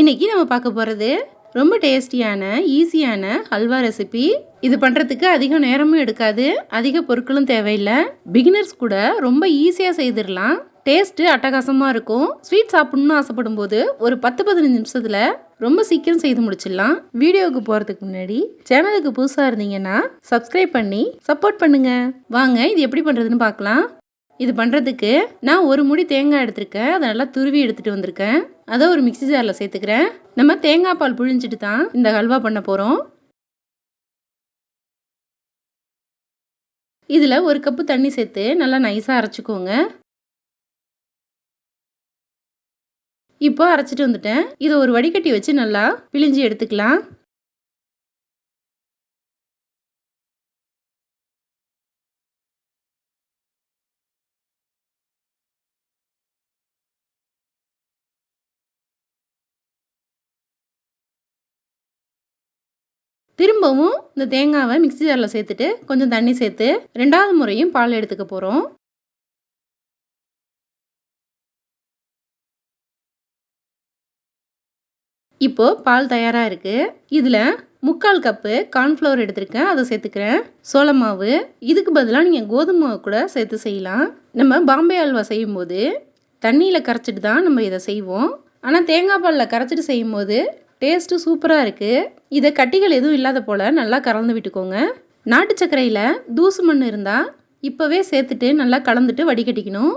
இன்னைக்கு நம்ம பார்க்க போகிறது ரொம்ப டேஸ்டியான ஈஸியான ஹல்வா ரெசிபி இது பண்ணுறதுக்கு அதிக நேரமும் எடுக்காது அதிக பொருட்களும் தேவையில்லை. பிகினர்ஸ் கூட ரொம்ப ஈஸியாக செய்திடலாம். டேஸ்ட்டு அட்டகாசமாக இருக்கும். ஸ்வீட் சாப்பிட்ணுன்னு ஆசைப்படும் போது ஒரு பத்து பதினஞ்சு நிமிஷத்தில் ரொம்ப சீக்கிரம் செய்து முடிச்சிடலாம். வீடியோவுக்கு போகிறதுக்கு முன்னாடி சேனலுக்கு புதுசாக இருந்தீங்கன்னா சப்ஸ்கிரைப் பண்ணி சப்போர்ட் பண்ணுங்கள் வாங்க இது எப்படி பண்ணுறதுன்னு பார்க்கலாம். இது பண்ணுறதுக்கு நான் ஒரு முடி தேங்காய் எடுத்திருக்கேன். அதை நல்லா துருவி எடுத்துகிட்டு வந்திருக்கேன். அதை ஒரு மிக்ஸி ஜாரில் சேர்த்துக்கிறேன். நம்ம தேங்காய் பால் புழிஞ்சிட்டு தான் இந்த ஹல்வா பண்ண போகிறோம் இதில் ஒரு கப்பு தண்ணி சேர்த்து நல்லா நைஸாக அரைச்சிக்கோங்க. இப்போ அரைச்சிட்டு வந்துட்டேன். இதை ஒரு வடிகட்டி வச்சு நல்லா பிழிஞ்சு எடுத்துக்கலாம். திரும்பவும் இந்த தேங்காவை மிக்ஸி ஜாரில் சேர்த்துட்டு கொஞ்சம் தண்ணி சேர்த்து ரெண்டாவது முறையும் பால் எடுத்துக்க போகிறோம் இப்போது பால் தயாராக இருக்குது இதில் முக்கால் கப்பு கார்ன்ஃப்ளவர் எடுத்திருக்கேன். அதை சேர்த்துக்கிறேன். சோள மாவு. இதுக்கு பதிலாக நீங்கள் கோதுமை மாவு கூட சேர்த்து செய்யலாம். நம்ம பாம்பே அல்வா செய்யும்போது தண்ணியில் கரைச்சிட்டு தான் நம்ம இதை செய்வோம். ஆனால் தேங்காய் பாலில் கரைச்சிட்டு செய்யும்போது டேஸ்ட்டு சூப்பராக இருக்குது இதை கட்டிகள் எதுவும் இல்லாத போல் நல்லா கலந்து விட்டுக்கோங்க. நாட்டு சர்க்கரையில் தூசு மண் இருந்தால் இப்போவே சேர்த்துட்டு நல்லா கலந்துட்டு வடிகட்டிக்கணும்.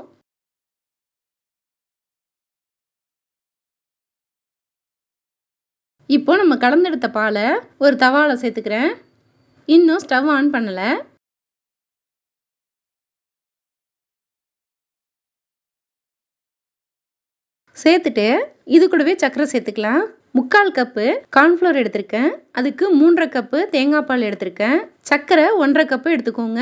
இப்போ நம்ம கலந்தெடுத்த பாலை ஒரு தவாவில் சேர்த்துக்கிறேன். இன்னும் ஸ்டவ் ஆன் பண்ணலை. சேர்த்துட்டு இது கூடவே சர்க்கரை சேர்த்துக்கலாம். முக்கால் கப்பு கார்ன்ஃப்ளோர் எடுத்திருக்கேன். அதுக்கு மூன்றரை கப்பு தேங்காய் பால் எடுத்திருக்கேன். சர்க்கரை ஒன்றரை கப்பு எடுத்துக்கோங்க.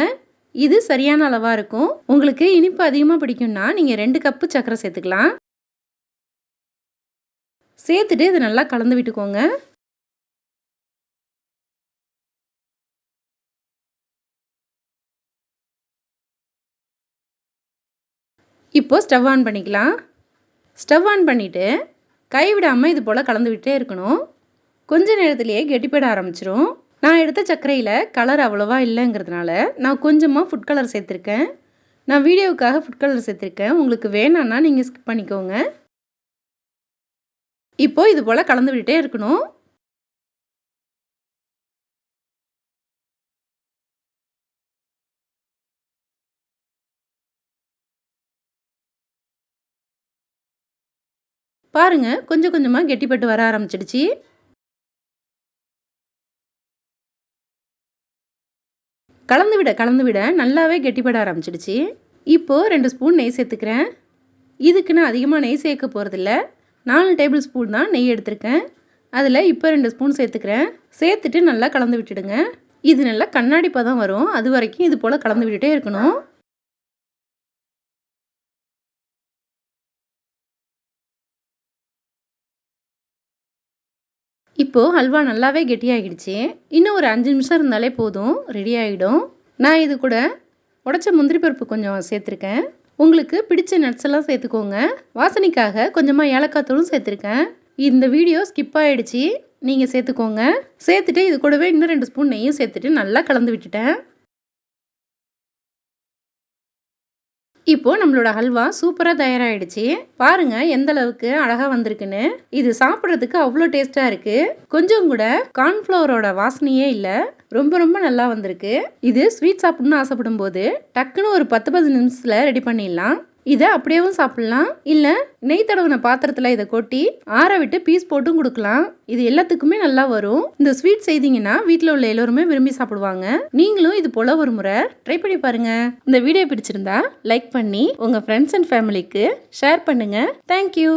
இது சரியான அளவாக இருக்கும். உங்களுக்கு இனிப்பு அதிகமாக பிடிக்கும்னா நீங்கள் ரெண்டு கப்பு சர்க்கரை சேர்த்துக்கலாம். சேர்த்துட்டு இதை நல்லா கலந்து விட்டுக்கோங்க. இப்போது ஸ்டவ் ஆன் பண்ணிக்கலாம். ஸ்டவ் ஆன் பண்ணிவிட்டு கைவிடாமல் இது போல் கலந்துக்கிட்டே இருக்கணும். கொஞ்ச நேரத்திலேயே கெட்டிப்பட ஆரம்பிச்சிரும். நான் எடுத்த சர்க்கரையில் கலர் அவ்வளோவா இல்லைங்கிறதுனால நான் கொஞ்சமாக ஃபுட் கலர் சேர்த்துருக்கேன். நான் வீடியோவுக்காக ஃபுட் கலர் சேர்த்துருக்கேன். உங்களுக்கு வேணான்னா நீங்கள் ஸ்கிப் பண்ணிக்கோங்க. இப்போது இது போல் கலந்து விட்டுட்டே இருக்கணும். பாருங்க கொஞ்சம் கொஞ்சமாக கெட்டிப்பட்டு வர ஆரம்பிச்சிடுச்சு. கலந்து விட கலந்து விட. நல்லாவே கெட்டிப்பட ஆரம்பிச்சிடுச்சு. இப்போது ரெண்டு ஸ்பூன் நெய் சேர்த்துக்கிறேன். இதுக்கு நான் அதிகமாக நெய் சேர்க்க போகிறதில்ல நாலு டேபிள் ஸ்பூன் தான் நெய் எடுத்திருக்கேன். அதில் இப்போ ரெண்டு ஸ்பூன் சேர்த்துக்கிறேன். சேர்த்துட்டு நல்லா கலந்து விட்டுடுங்க. இது நல்லா கண்ணாடி பதம் வரும். அது வரைக்கும் இது போல் கலந்து விட்டுட்டே இருக்கணும். இப்போது ஹல்வா நல்லாவே கெட்டியாகிடுச்சு இன்னும் ஒரு அஞ்சு நிமிஷம் இருந்தாலே போதும். ரெடி ஆகிடும் நான் இது கூட உடச்ச முந்திரி பருப்பு கொஞ்சம் சேர்த்துருக்கேன். உங்களுக்கு பிடிச்ச நட்ஸ் எல்லாம் சேர்த்துக்கோங்க. வாசனைக்காக கொஞ்சமாக ஏலக்காய் தூளும் சேர்த்துருக்கேன். இந்த வீடியோ ஸ்கிப் ஆகிடுச்சி நீங்கள் சேர்த்துக்கோங்க. சேர்த்துட்டு இது கூடவே இன்னும் ரெண்டு ஸ்பூன் நெய்யும் சேர்த்துட்டு நல்லா கலந்து விட்டுட்டேன். இப்போது நம்மளோட ஹல்வா சூப்பராக தயாராகிடுச்சு பாருங்கள் எந்த அளவுக்கு அழகாக வந்திருக்குன்னு. இது சாப்பிட்றதுக்கு அவ்வளோ டேஸ்ட்டாக இருக்குது கொஞ்சம் கூட கார்ன்ஃப்ளவரோட வாசனையே இல்லை. ரொம்ப ரொம்ப நல்லா வந்திருக்கு. இது ஸ்வீட் சாப்பிட்ணுன்னு ஆசைப்படும் போது டக்குன்னு ஒரு பத்து பதினஞ்சு நிமிஷத்தில் ரெடி பண்ணிடலாம். இதை அப்படியேவும் சாப்பிட்லாம். இல்லை நெய் தடவின பாத்திரத்தில் இதை கொட்டி ஆற விட்டு பீஸ் போட்டும் கொடுக்கலாம். இது எல்லாத்துக்குமே நல்லா வரும். இந்த ஸ்வீட் செய்தீங்கன்னா வீட்டில் உள்ள எல்லோருமே விரும்பி சாப்பிடுவாங்க. நீங்களும் இது போல ஒரு முறை ட்ரை பண்ணி பாருங்க. இந்த வீடியோ பிடிச்சிருந்தா லைக் பண்ணி உங்கள் ஃப்ரெண்ட்ஸ் அண்ட் ஃபேமிலிக்கு ஷேர் பண்ணுங்க. Thank you